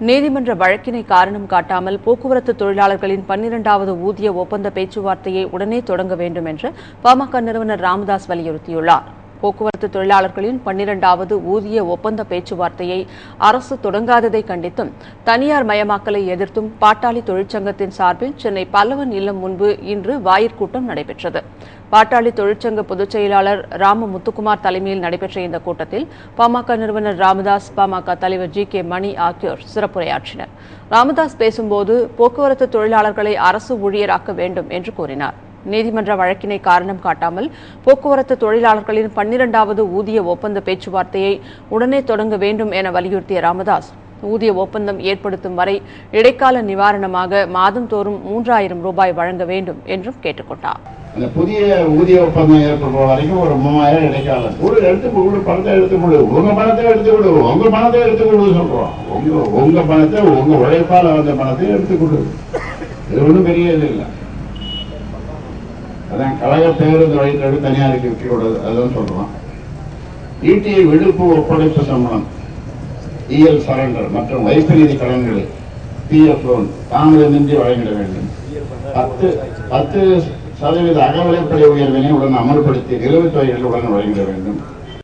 நீதிமன்ற வழக்கினை காரணம் காட்டாமல் போக்குவரத்து தொழிலாளர்களின் பன்னிரண்டாவது ஊதிய ஒப்பந்த பேச்சுவார்த்தையை உடனே தொடங்க வேண்டும் என்று பாமக நிறுவனர் ராமதாஸ் வலியுறுத்தியுள்ளார். போக்குவரத்து தொழிலாளர்களின் பன்னிரண்டாவது ஊதிய ஒப்பந்த பேச்சுவார்த்தையை அரசு தொடங்காததை கண்டித்தும் தனியார் மயமாக்கலை எதிர்த்தும் பாட்டாளி தொழிற்சங்கத்தின் சார்பில் சென்னை பல்லவன் இல்லம் முன்பு இன்று வாயிற்கூட்டம் நடைபெற்றது. பாட்டாளி தொழிற்சங்க பொதுச் செயலாளர் ராம முத்துக்குமார் தலைமையில் நடைபெற்ற இந்த கூட்டத்தில் பாமக நிறுவனர் ராமதாஸ் பாமக தலைவர் ஜி கே மணி ஆகியோர் சிறப்புரையாற்றினர். ராமதாஸ் பேசும்போது போக்குவரத்து தொழிலாளர்களை அரசு ஊழியராக்க வேண்டும் என்று கூறினார். நீதிமன்ற வழக்கினை காரணம் காட்டாமல் போக்குவரத்து தொழிலாளர்களின் பன்னிரண்டாவது ஊதிய ஒப்பந்த பேச்சுவார்த்தையை உடனே தொடங்க வேண்டும் என வலியுறுத்திய ராமதாஸ் ஊதிய ஒப்பந்தம் ஏற்படுத்தும் வரை இடைக்கால நிவாரணமாக மாதந்தோறும் மூன்றாயிரம் ரூபாய் வழங்க வேண்டும் என்றும் கேட்டுக்கொண்டார். இந்த புதிய ஊதிய ஒப்பந்தம் ஏற்படுற வரைக்கும் ஒரு மூவாயிரம் இடைக்காலம். ஒரு எடுத்து கொடு பணத்தை எடுத்து கொடு உங்க பணத்தை எடுத்து கொடு உங்க பணத்தை எடுத்து கொடு சொல்றோம். உங்க உங்க பணத்தை உங்க உழைப்பால வந்த பணத்தை எடுத்து கொடு. இது ஒன்றும் பெரிய இது இல்லை. அதான் கழக பேருந்து வழித்தடு தனியாருக்கு விற்கக்கூடாது அதுதான் சொல்றோம். ஈட்டியை விடுப்பு ஒப்படைப்பு சம்பளம் இஎல் சரண்டர் மற்றும் வைப்பு நிதி கடன்களை பிஎஃப் லோன் தாமதமின்றி வழங்கிட வேண்டும். பத்து பத்து சதவீத அகவிலைப்படை உயர்வினை உடன் அமல்படுத்தி நிலுவைத் தொகைகள் உடன் வழங்கிட வேண்டும்.